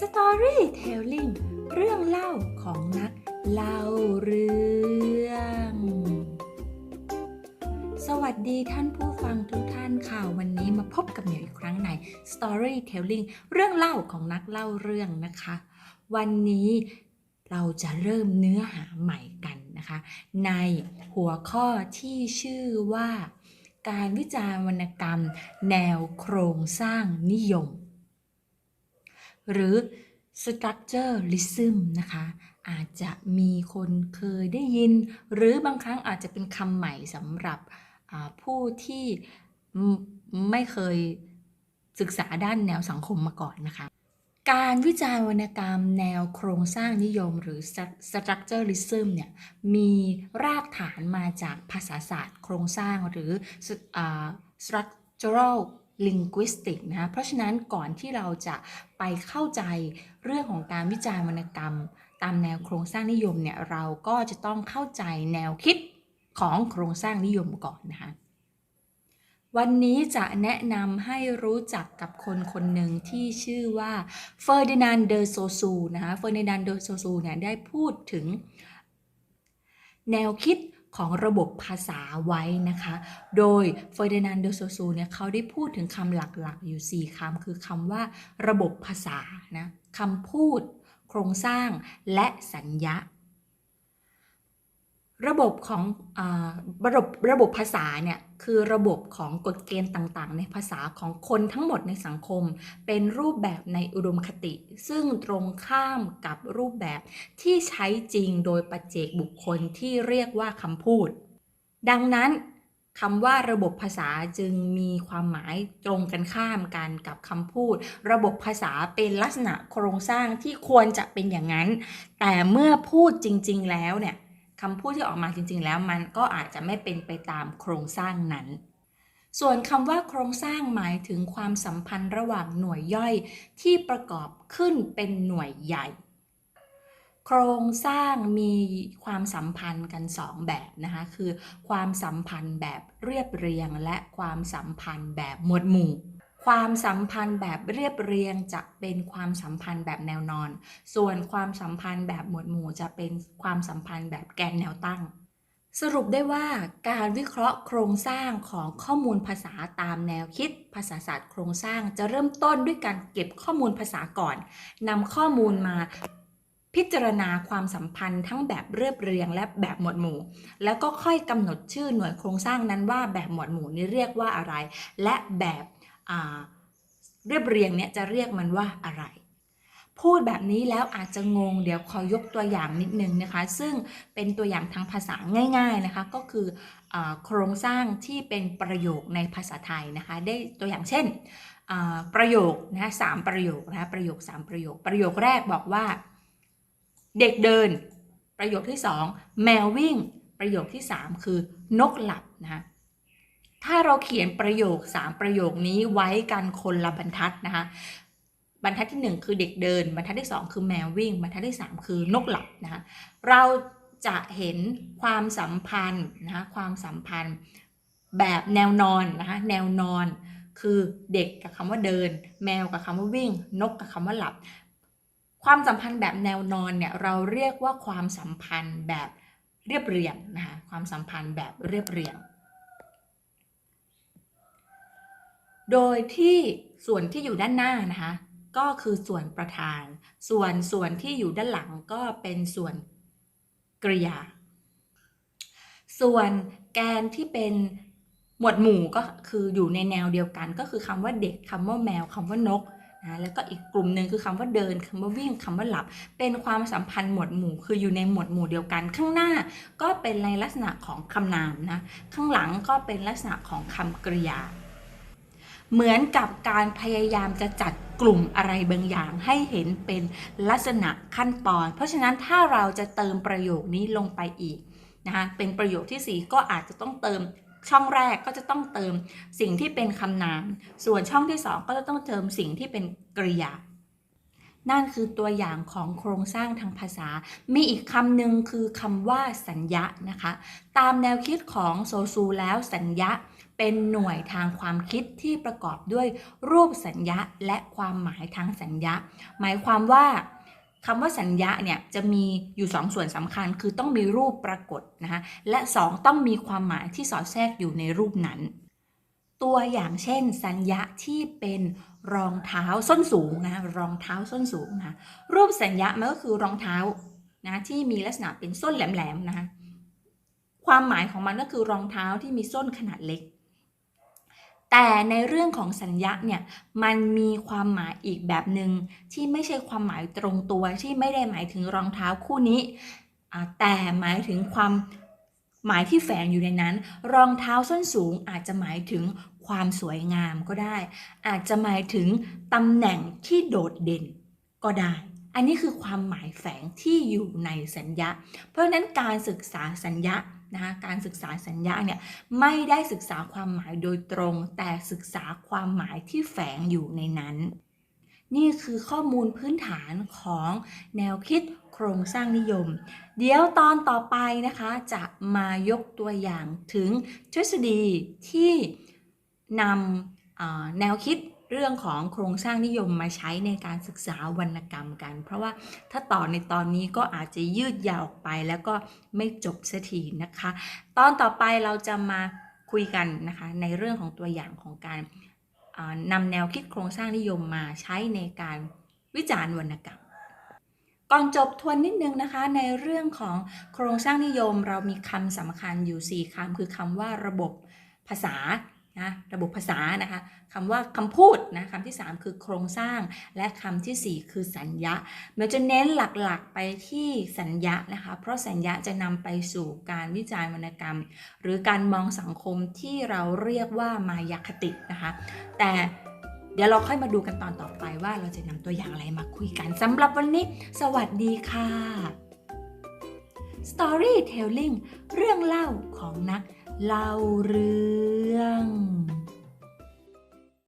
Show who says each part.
Speaker 1: Storytelling เรื่องเล่าของนักเล่าเรื่อง สวัสดีท่านผู้ฟังทุกท่านค่ะวันนี้มาพบกับเหมียวอีกครั้งใน Storytelling เรื่องเล่าของนักเล่าเรื่องนะคะ วันนี้เราจะเริ่มเนื้อหาใหม่กันนะคะ ในหัวข้อที่ชื่อว่า การวิจารณ์วรรณกรรม แนวโครงสร้างนิยม หรือ structuralism นะคะ อาจจะมีคนเคยได้ยิน หรือบางครั้งอาจจะเป็นคำใหม่สำหรับผู้ที่ไม่เคยศึกษาด้านแนวสังคมมาก่อนนะคะ การวิจารณ์วรรณกรรมแนวโครงสร้างนิยมหรือ structuralism เนี่ยมีรากฐานมาจากภาษาศาสตร์โครงสร้างหรืออ structural linguistic นะคะเพราะฉะนั้นก่อนที่เราจะไปเข้าใจเรื่องของการวิจารณ์วรรณกรรม ตามแนวโครงสร้างนิยมเนี่ยเราก็จะต้องเข้าใจแนวคิดของโครงสร้างนิยมก่อนนะคะวันนี้จะแนะนำให้รู้จักกับคนคนหนึ่งที่ชื่อว่าเฟอร์ดินานเดอโซซูนะคะเฟอร์ดินานเดอโซซูเนี่ยได้พูดถึงแนวคิด ของระบบภาษาไว้นะคะ โดยเฟอร์ดินานเดอโซซูเนี่ยเขาได้พูดถึงคำหลักๆ อยู่4คำคือคำว่าระบบภาษานะคำพูด โครงสร้างและสัญญาระบบของอระบบระบบภาษาเนี่ย คือระบบของกฎเกณฑ์ต่างๆ ในภาษาของคนทั้งหมดในสังคม เป็นรูปแบบในอุดมคติ ซึ่งตรงข้ามกับรูปแบบที่ใช้จริงโดยปัจเจกบุคคลที่เรียกว่าคำพูด ดังนั้นคำว่าระบบภาษาจึงมีความหมายตรงกันข้ามกันกับคำพูด ระบบภาษาเป็นลักษณะโครงสร้างที่ควรจะเป็นอย่างนั้น แต่เมื่อพูดจริง ๆ แล้วเนี่ย คำพูดที่ออกมาจริง ๆ แล้วมันก็อาจจะไม่เป็นไปตามโครงสร้างนั้น ส่วนคำว่าโครงสร้างหมายถึงความสัมพันธ์ระหว่างหน่วยย่อยที่ประกอบขึ้นเป็นหน่วยใหญ่ โครงสร้างมีความสัมพันธ์กัน 2 แบบนะคะคือ ความสัมพันธ์แบบเรียบเรียงและความสัมพันธ์แบบหมวดหมู่ ความสัมพันธ์แบบเรียบเรียงจะเป็นความสัมพันธ์แบบแนวนอน ส่วนความสัมพันธ์แบบหมวดหมู่จะเป็นความสัมพันธ์แบบแกนแนวตั้ง สรุปได้ว่าการวิเคราะห์โครงสร้างของข้อมูลภาษาตามแนวคิด ภาษาศาสตร์โครงสร้างจะเริ่มต้นด้วยการเก็บข้อมูลภาษาก่อนนำข้อมูลมาพิจารณาความสัมพันธ์ทั้งแบบเรียบเรียงและแบบหมวดหมู่ แล้วก็ค่อยกำหนดชื่อหน่วยโครงสร้างนั้นว่าแบบหมวดหมู่นี้เรียกว่าอะไร และแบบ เรียบเรียงเนี่ยจะเรียกมันว่าอะไร พูดแบบนี้แล้วอาจจะงง เดี๋ยวขอยกตัวอย่างนิดนึงนะคะ ซึ่งเป็นตัวอย่างทางภาษาง่าย ๆนะคะ ก็คืออโครงสร้างที่เป็นประโยคในภาษาไทยนะคะ ได้ตัวอย่างเช่นประโยคนะสามประโยคนะประโยคสามประโยค ประโยคแรกบอกว่า เด็กเดิน ประโยคที่สองแมววิ่ง ประโยคที่สามคือนกหลับนะะ ถ้าเราเขียนประโยค 3 ประโยคนี้ไว้กันคนละบรรทัดนะคะบรรทัดที่ 1 คือเด็กเดิน บรรทัดที่ 2 คือแมววิ่ง บรรทัดที่ 3 คือนกหลับนะคะเราจะเห็นความสัมพันธ์นะคะความสัมพันธ์แบบแนวนอนนะคะแนวนอนคือเด็กกับคำว่าเดิน แมวกับคำว่าวิ่ง นกกับคำว่าหลับ ความสัมพันธ์แบบแนวนอนเนี่ยเราเรียกว่าความสัมพันธ์แบบเรียบเรียงนะคะความสัมพันธ์แบบเรียบเรียง โดยที่ส่วนที่อยู่ด้านหน้านะคะ ก็คือส่วนประธาน ส่วนส่วนที่อยู่ด้านหลังก็เป็นส่วนกริยา ส่วนแกนที่เป็นหมวดหมู่ก็คืออยู่ในแนวเดียวกัน ก็คือคำว่าเด็กคำว่าแมวคำว่านกนะแล้วก็อีกกลุ่มหนึ่งคือคำว่าเดินคำว่าวิ่งคำว่าหลับ เป็นความสัมพันธ์หมวดหมู่ คืออยู่ในหมวดหมู่เดียวกัน ข้างหน้าก็เป็นในลักษณะของคำนามนะข้างหลังก็เป็นลักษณะของคำกริยา เหมือนกับการพยายามจะจัดกลุ่มอะไรบางอย่างให้เห็นเป็นลักษณะขั้นตอน เพราะฉะนั้นถ้าเราจะเติมประโยคนี้ลงไปอีกนะคะเป็นประโยคที่ 4 ก็อาจจะต้องเติมช่องแรกก็จะต้องเติมสิ่งที่เป็นคำนาม ส่วนช่องที่ 2 ก็จะต้องเติมสิ่งที่เป็นกริยา นั่นคือตัวอย่างของโครงสร้างทางภาษา มีอีกคำหนึ่งคือคำว่าสัญญานะคะ ตามแนวคิดของโซซูแล้วสัญญา เป็นหน่วยทางความคิดที่ประกอบด้วยรูปสัญญาและความหมายทางสัญญาหมายความว่าคำว่าสัญญาเนี่ยจะมีอยู่สองส่วนสำคัญคือต้องมีรูปปรากฏนะคะและสองต้องมีความหมายที่สอดแทรกอยู่ในรูปนั้น ตัวอย่างเช่น สัญญาที่เป็นรองเท้าส้นสูงนะรองเท้าส้นสูงนะรูปสัญญามันก็คือรองเท้านะที่มีลักษณะเป็นส้นแหลมๆนะคะความหมายของมันก็คือรองเท้าที่มีส้นขนาดเล็ก แต่ในเรื่องของสัญญาเนี่ยมันมีความหมายอีกแบบหนึ่งที่ไม่ใช่ความหมายตรงตัวที่ไม่ได้หมายถึงรองเท้าคู่นี้ แต่หมายถึงความหมายที่แฝงอยู่ในนั้น รองเท้าส้นสูงอาจจะหมายถึงความสวยงามก็ได้ อาจจะหมายถึงตำแหน่งที่โดดเด่นก็ได้ อันนี้คือความหมายแฝงที่อยู่ในสัญญา เพราะฉะนั้นการศึกษาสัญญา นะคะการศึกษาสัญญาเนี่ยไม่ได้ศึกษาความหมายโดยตรง แต่ศึกษาความหมายที่แฝงอยู่ในนั้น นี่คือข้อมูลพื้นฐานของแนวคิดโครงสร้างนิยม เดี๋ยวตอนต่อไปนะคะจะมายกตัวอย่างถึงทฤษฎีที่นำแนวคิด เรื่องของโครงสร้างนิยมมาใช้ในการศึกษาวรรณกรรมกัน เพราะว่าถ้าต่อในตอนนี้ก็อาจจะยืดยาวออกไปแล้วก็ไม่จบสักทีนะคะ ตอนต่อไปเราจะมาคุยกันนะคะในเรื่องของตัวอย่างของการนำแนวคิดโครงสร้างนิยมมาใช้ในการวิจารณ์วรรณกรรมก่อนจบทวนนิดนึงนะคะ ในเรื่องของโครงสร้างนิยมเรามีคำสำคัญอยู่ 4คำคือคำว่าระบบภาษา นะระบบภาษานะคะคำว่าคำพูดนะคำที่ 3 คือโครงสร้าง และคำทีสี่ 4 คือสัญญาเราจะเน้นหลักๆไปที่สัญญานะคะเพราะสัญญาจะนำไปสู่การวิจารณ์วรรณกรรม หรือการมองสังคมที่เราเรียกว่ามายาคตินะคะแต่เดี๋ยวเราค่อยมาดูกันตอนต่อไปว่าเราจะนำตัวอย่างอะไรมาคุยกันสำหรับวันนี้ สวัสดีค่ะ Storytelling เรื่องเล่าของนักเล่าเรื่อ yang